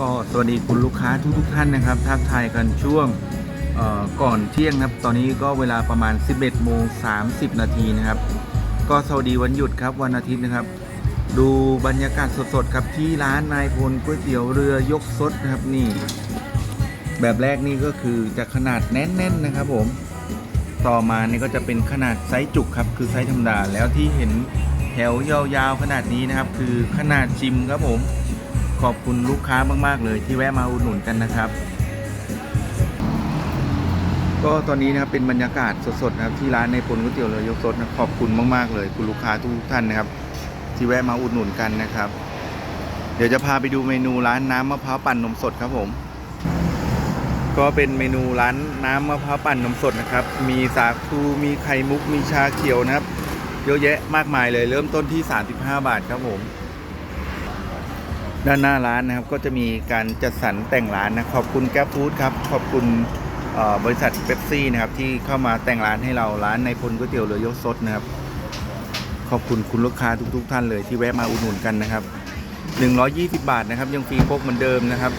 ก็สวัสดีคุณลูกค้าทุกทุกๆท่านนะครับทักทายกันช่วงก่อนเที่ยงครับ ตอนนี้ก็เวลาประมาณ 11โมง30 นาทีนะครับ ก็สวัสดีวันหยุดครับวันอาทิตย์นะครับ ดูบรรยากาศสดๆครับที่ร้านนายพลก๋วยเตี๋ยวเรือยกซดนะครับนี่ แบบแรกนี่ก็คือจะขนาดแน่นๆนะครับผมต่อมานี่ก็จะเป็นขนาดไซส์จุกครับ คือไซส์ธรรมดาแล้วที่เห็นแถวยาวๆขนาดนี้นะครับ คือขนาดชิมครับผม ขอบคุณลูกค้ามาก ๆ เลยที่แวะมาอุดหนุนกันนะครับ ก็ตอนนี้นะครับเป็นบรรยากาศสดๆนะครับที่ร้านในพลก๋วยเตี๋ยวเรือยกซดนะขอบคุณมากๆเลย คุณลูกค้าทุกท่านนะครับ ที่แวะมาอุดหนุนกันนะครับ เดี๋ยวจะพาไปดูเมนูร้านน้ำมะพร้าวปั่นนมสดครับผม ก็เป็นเมนูร้านน้ำมะพร้าวปั่นนมสดนะครับ มีสาคูมีไข่มุกมีชาเขียวนะครับ เยอะแยะมากมายเลยเริ่มต้นที่ 35 บาทครับผม ด้านหน้าร้านนะครับก็จะมีการจัดสรรแต่งร้านนะขอบคุณแก๊ปฟู้ดครับขอบคุณบริษัทเ e ปซี่นะครับที่เข้ามาแต่งร้านให้เราร้านในพลก๋วยเตี๋ยวเรือยกซดนะครับขอบคุณคุณลูกค้าทุกๆท่านเลยที่แวะมาอุดหนุนกันนะครับ 120 บาทนะครับ ยังฟรีพกเหมือนเดิมนะครับ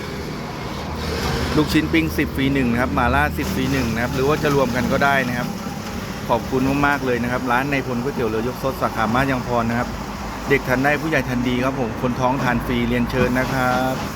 ลูกชิ้นปิ้ง 10ฟรีหนึ่งนะครับมาล่า 10ฟรีหนึ่งนะครับหรือว่าจะรวมกันก็ได้นะครับ ขอบคุณมากๆเลยนะครับ ร้านในพลก๋วยเตี๋ยวเรือยกซดสาขามายังพรนะครับ เด็กทันได้ผู้ใหญ่ทันดีครับผมคนท้องทานฟรีเรียนเชิญนะครับ